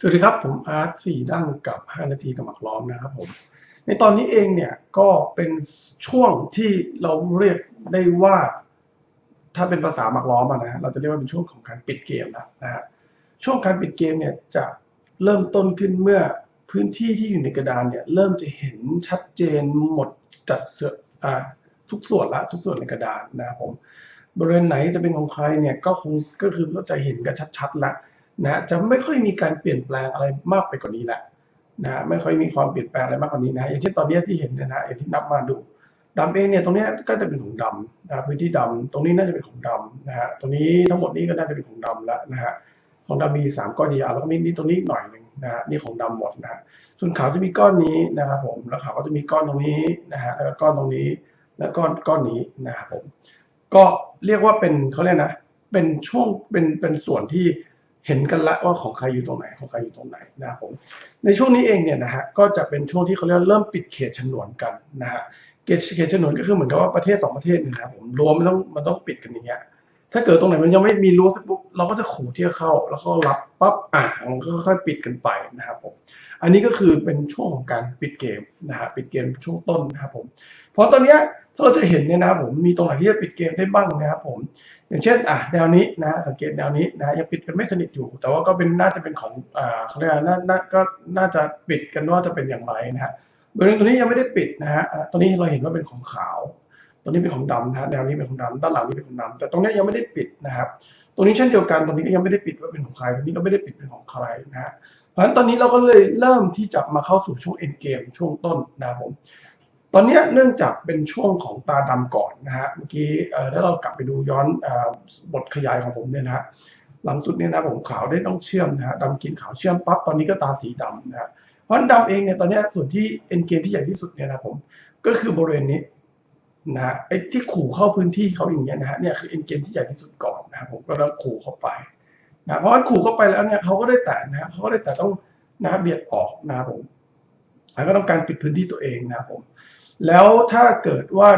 สวัสดีครับ ผมอาร์ตสี่ดั้งกับ 5 นาทีกับหมักล้อมนะครับผม ในตอนนี้เองเนี่ยก็เป็นช่วงที่เราเรียกได้ว่า ถ้าเป็นภาษาหมักล้อมอะนะเราจะเรียกว่าเป็นช่วงของการปิดเกมนะฮะช่วงการปิดเกมเนี่ยจะเริ่มต้นขึ้นเมื่อพื้นที่ที่อยู่ในกระดานเนี่ยเริ่มจะเห็นชัดเจนหมดจัดเสืออ่าทุกส่วนละทุกส่วนในกระดานนะครับผมบริเวณไหนจะเป็นของใครเนี่ยก็คงก็คือก็จะเห็นกันชัดๆละ นะจะไม่ค่อยมีการเปลี่ยนแปลงอะไรมากไปกว่านี้แหละนะไม่ค่อยมีความเปลี่ยนแปลงอะไรมากกว่านี้นะอย่างเช่นตอนนี้ที่เห็นนะฮะอย่างที่นับมาดูดำเองเนี่ยตรงนี้ก็จะเป็นของดำนะพื้นที่ดำตรงนี้น่าจะเป็นของดำนะฮะตรงนี้ทั้งหมดนี้ก็น่าจะเป็นของดำแล้วนะฮะของดำมีสามก้อนใหญ่แล้วก็มีนี่ตรงนี้หน่อยหนึ่งนะฮะนี่ของดำหมดนะฮะส่วนขาวจะมีก้อนนี้นะครับผมแล้วขาวก็จะมีก้อนตรงนี้นะฮะแล้วก็ก้อนตรงนี้แล้วก้อนก้อนนี้นะครับผมก็เรียกว่าเป็นเขาเรียกนะเป็นช่วงเป็นเป็นส่วนที่ เห็นกันละว่าของใครอยู่ตรงไหนของใครอยู่ตรงไหนนะครับผมในช่วงนี้เองเนี่ยนะฮะก็จะเป็นช่วงที่เขาเรียกว่าเริ่มปิดเขตฉนวนกันนะฮะเขตเขตฉนวนก็คือเหมือนกับว่าประเทศสองประเทศเนยนะครับผมรวมมันต้องมันต้องปิดกันอย่างเงี้ยถ้าเกิดตรงไหนมันยังไม่มีรั้วสร็จปุ๊บเราก็จะขู่ที่จะเข้า แล้วก็รับปั๊บอะมันก็ค่อยปิดกันไปนะครับผมอันนี้ก็คือเป็นช่วงของการปิดเกมนะฮะปิดเกมช่วงต้นนะครับผมเพราะตอนเนี้ยถ้าเราจะเห็นเนี่ยนะครับผมมีตรงไหนที่จะปิดเกมได้บ้างนะครับผม อย่างเช่นอะแนวนี้นะสังเกตแนวนี้นะยังปิดกันไม่สนิทอยู่ แต่ว่าก็เป็นน่าจะเป็นของอ่าเขาเรียกน่าน่าก็น่าจะปิดกันว่าจะเป็นอย่างไรนะฮะบริเวณตัวนี้ยังไม่ได้ปิดนะฮะตรงนี้เราเห็นว่าเป็นของขาวตรงนี้เป็นของดำนะฮะแนวนี้เป็นของดำด้านหลังนี่เป็นของดำแต่ตรงนี้ยังไม่ได้ปิดนะครับตรงนี้เช่นเดียวกันตรงนี้ก็ยังไม่ได้ปิดว่าเป็นของใครตรงนี้ก็ไม่ได้ปิดเป็นของใครนะฮะเพราะฉะนั้นตอนนี้เราก็เลยเริ่มที่จะมาเข้าสู่ช่วงเอ็นเกมช่วงต้นนะครับผม อนนี้เนื่องจากเป็นช่วงของตาดำก่อนนะฮะเมื่อกี้ถ้าเรากลับไปดูย้อนอบทขยายของผมเนี่ยนะฮะหลังสุดเนี่ยนะผมขาวได้ต้องเชื่อมนะฮะดำกินขาวเชื่อมปั๊บตอนนี้ก็ตาสีดำนะฮะเพราะดำเองเนี่ยตอนนี้ส่วนที่เอ็นเกมที่ใหญ่ที่สุดเนี่ยนะผมก็คือบริเวณนี้นะฮะไอ้ที่ขู่เข้าพื้นที่เขาอย่างเงี้ยนะฮะเนี่ยคือเอ็นเกมที่ใหญ่ที่สุดก่อนนะผมก็ต้องขู่เข้าไปนะเพราะว่าขู่เข้าไปแล้วเนี่ยเขาก็ได้แต่นะเขาก็ได้แต่ต้องนะเบียดออกนะผมแล้วก็ต้องการปิดพื้นที่ตัวเองนะผม แล้วถ้าเกิดว่า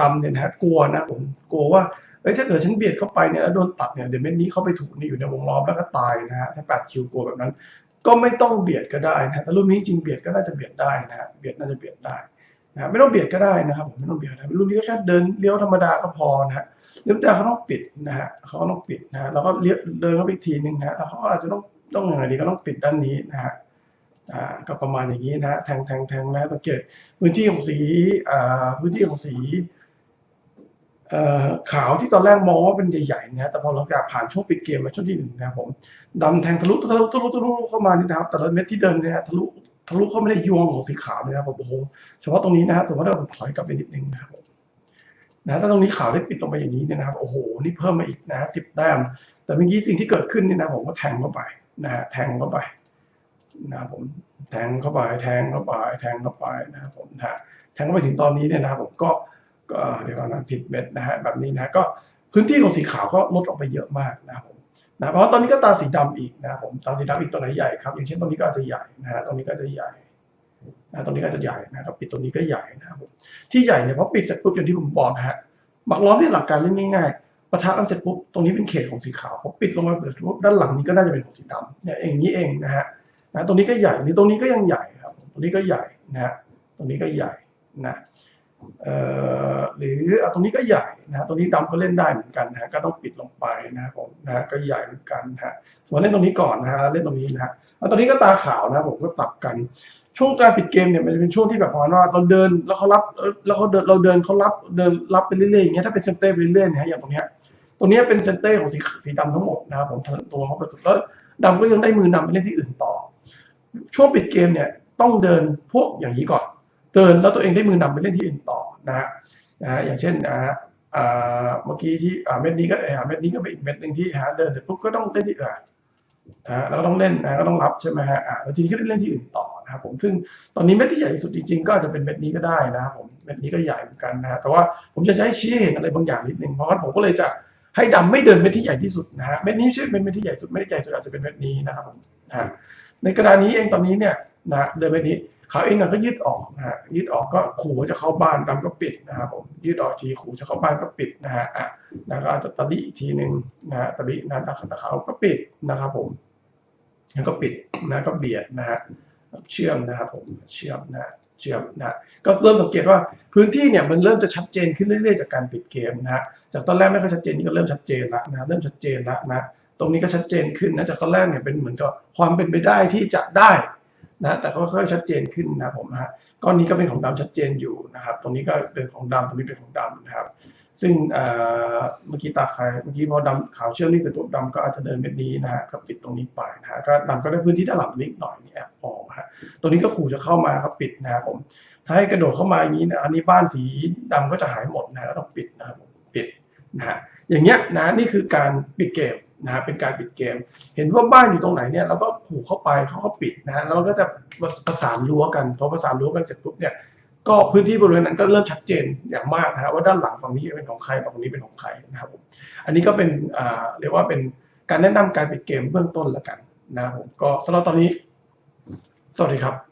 ดำเนี่ยนะฮะกลัวนะผมกลัวว่าเอ้ยถ้าเกิดฉันเบียดเข้าไปเนี่ยแล้วโดนตัดเนี่ยเดี๋ยวเม็ดนี้เข้าไปถูกนี่อยู่ในวงล้อมแล้วก็ตายนะฮะถ้าแปดคิวกลัวแบบนั้น ก็ไม่ต้องเบียดก็ได้นะฮะแต่รุ่นนี้จริงเบียดก็น่าจะเบียดได้นะฮะเบียดน่าจะเบียดได้นะฮะไม่ต้องเบียดก็ได้นะครับผมไม่ต้องเบียดนะรุ่นนี้ก็แค่เดินเลี้ยวธรรมดาก็พอนะฮะเลี้ยวธรรมดาเขาต้องปิดนะฮะเขาต้องปิดนะฮะแล้วก็เลี้ยวเดินเข้าไปอีกทีหนึงนะฮะแล้วเขาก็อาจจะต้องต้องยังไงดีก็ต้องปิดด้านนี้นะฮะ อ่าก็ประมาณอย่างนี้นะฮะแทงแทงแทงนะสังเกตพื้นที่ของสีอ่าพื้นที่ของสีขาวที่ตอนแรกมองว่าเป็นใหญ่ๆนะแต่พอหลังจากผ่านช่วงปิดเกมมาช่วงที่หนึ่งนะครับผมดำแทงทะลุทะลุทะลุทะลุเข้ามานี่นะครับ แต่ละเม็ดที่เดินเนี่ยทะลุทะลุเข้าไม่ได้ยวงของสีขาวเลยนะครับผมโอ้โหเฉพาะตรงนี้นะครับสมมติว่าเราถอยกลับไปนิดนึงนะครับนะถ้าตรงนี้ขาวได้ปิดลงไปอย่างนี้เนี่ยนะครับโอ้โหนี่เพิ่มมาอีกนะสิบแต้มแต่เมื่อกี้สิ่งที่เกิดขึ้นเนี่ยนะผมก็แทงเข้าไปนะฮะแทงเข้าไป นะครับผมแทงเข้าไปแทงเข้าไปแทงเข้าไปนะครับผมนะฮะแทงเข้าไปถึงตอนนี้เนี่ยนะครับผมก็เดี๋ยวนนะผิดเม็ดนะฮะแบบนี้นะก็พื้นที่ของสีขาวก็ลดออกไปเยอะมากนะครับผมนะเพราะตอนนี้ก็ตาสีดำอีกนะครับผมตาสีดำอีกตัวไหนใหญ่ครับอย่างเช่นตรงนี้ก็อาจจะใหญ่นะฮะตรงนี้ก็จะใหญ่นะตรงนี้ก็จะใหญ่นะครับปิดตรงนี้ก็ใหญ่นะครับผมที่ใหญ่เนี่ยเพราะปิดเสร็จปุ๊บอย่างที่ผมบอกนะฮะหมักล้อมเนี่ยหลักการเล่นง่ายๆปะทะกันเสร็จปุ๊บตรงนี้เป็นเขตของสีขาวพอปิดลงมาเสร็จปุ๊บด้านหลังนี้ก็น่าจะเป็นของสีดำเนี่ยอย่างนี้เองนะฮะ นะตรงนี้ก็ใหญ่หรือตรงนี้ก็ยังใหญ่ครับ ตรงนี้ก็ใหญ่นะฮะตรงนี้ก็ใหญ่นะเอ่อหรือตรงนี้ก็ใหญ่นะฮะตรงนี้ดำก็เล่นได้เหมือนกันนะก็ต้องปิดลงไปนะครับผมนะก็ใหญ่เหมือนกันนะฮะส่วนเล่นตรงนี้ก่อนนะฮะเล่นตรงนี้นะฮะแล้วตอนนี้ก็ตาขาวนะผมก็ตับกัน ช่วงการปิดเกมเนี่ยมันจะเป็นช่วงที่แบบประมาณว่าเราเดินแล้วเขารับแล้วเขาเดินเราเดินเขารับเดินรับไปเรื่อยๆอย่างเงี้ยถ้าเป็นเซนเต้ไปเรื่อยๆนะฮะอย่างตรงเนี้ยตรงเนี้ยเป็นเซนเต้ของสีสีดำทั้งหมดนะครับผมตัวเขาไปสุดแล้วดำก็ยังได้มือนำไปเล่นที่อื่นต่อ ช่วงปิดเกมเนี่ยต้องเดินพวกอย่างนี้ก่อน เดินแล้วตัวเองได้มือนำไปเล่นที่อื่นต่อนะฮะนะฮะอย่างเช่นนะฮะเมื่อกี้ที่เม็ดนี้ก็เออเม็ดนี้ก็เป็นอีกเม็ดหนึ่งที่หาเดินเสร็จปุ๊บก็ต้องเล่นที่อื่นนะฮะแล้วก็ต้องเล่นนะก็ต้องรับใช่ไหมฮะอ่าแล้วทีนี้ก็ได้เล่นที่อื่นต่อนะครับผมซึ่งตอนนี้เม็ดที่ใหญ่ที่สุดจริงๆก็อาจจะเป็นเม็ดนี้ก็ได้นะครับผมเม็ดนี้ก็ใหญ่เหมือนกันนะฮะแต่ว่าผมจะใช้ชี้เห็นอะไรบางอย่างนิดนึงเพราะว่าผมก็เลยจะให้ดำไม่เดินเม็ดที่ใหญ่ที่สุดนะฮะเม็ดนี้ไม่ใช่เป็นเม็ดที่ใหญ่สุดเม็ดที่ใหญ่สุดอาจจะเป็นเม็ดนี้นะครับผมนะ ในกระดานนี้เองตอนนี้เนี่ยนะเดินเม็ดนี้เขาเองก็ยืดออกนะฮะยืดออกก็ขู่จะเข้าบ้านดำก็ปิดนะครับผมยืดออกทีขู่จะเข้าบ้านก็ปิดนะฮะอะแล้วก็อาจจะตะลิอีกทีหนึ่งนะฮะตะลินะตะขาตะขาก็ปิดนะครับผมแล้วก็ปิดนะก็เบียดนะฮะเชื่อมนะครับผมเชื่อมนะเชื่อมนะก็เริ่มสังเกตว่าพื้นที่เนี่ยมันเริ่มจะชัดเจนขึ้นเรื่อยๆจากการปิดเกมนะฮะจากตอนแรกไม่ค่อยชัดเจนนี่ก็เริ่มชัดเจนละนะเริ่มชัดเจนละนะ ตรงนี้ก็ชัดเจนขึ้นนะจากตอนแรกเนี่ยเป็นเหมือนกับความเป็นไปได้ที่จะได้นะแต่ก็ค่อยๆชัดเจนขึ้นนะผมนะฮะก้อนนี้ก็เป็นของดำชัดเจนอยู่นะครับ ตรงนี้ก็เป็นของดำตรงนี้เป็นของดำนะครับ ซึ่งเมื่อกี้ตาใครเมื่อกี้พอดำขาวเชื่อมนี่เสร็จปุ๊บดำก็อาจจะเดินเม็ดนี้นะฮะก็ปิดตรงนี้ไปนะฮะก็ดำก็ได้พื้นที่ด้านหลังนิดหน่อยนี่แอบออกฮะตัวนี้ก็ขู่จะเข้ามาครับปิดนะครับผมถ้าให้กระโดดเข้ามาอย่างนี้นะอันนี้บ้านสีดำก็จะหายหมดนะฮะก็ต้องปิดนะครับปิดนะฮะอย่างเงี้ยนะนี่คือการปิดเกม นะฮะเป็นการปิดเกม เห็นว่าบ้านอยู่ตรงไหนเนี่ยเราก็ขู่เข้าไปเขาก็ปิดนะฮะแล้วเราก็จะประสานรั้วกันพอประสานรั้วกันเสร็จปุ๊บเนี่ยก็พื้นที่บริเวณนั้นก็เริ่มชัดเจนอย่างมากนะครับว่าด้านหลังฝั่งนี้เป็นของใครฝั่งนี้เป็นของใครนะครับผมอันนี้ก็เป็นอ่าเรียกว่าเป็นการแนะนำการปิดเกมเบื้องต้นแล้วกันนะครับผมก็สำหรับตอนนี้ สวัสดีครับ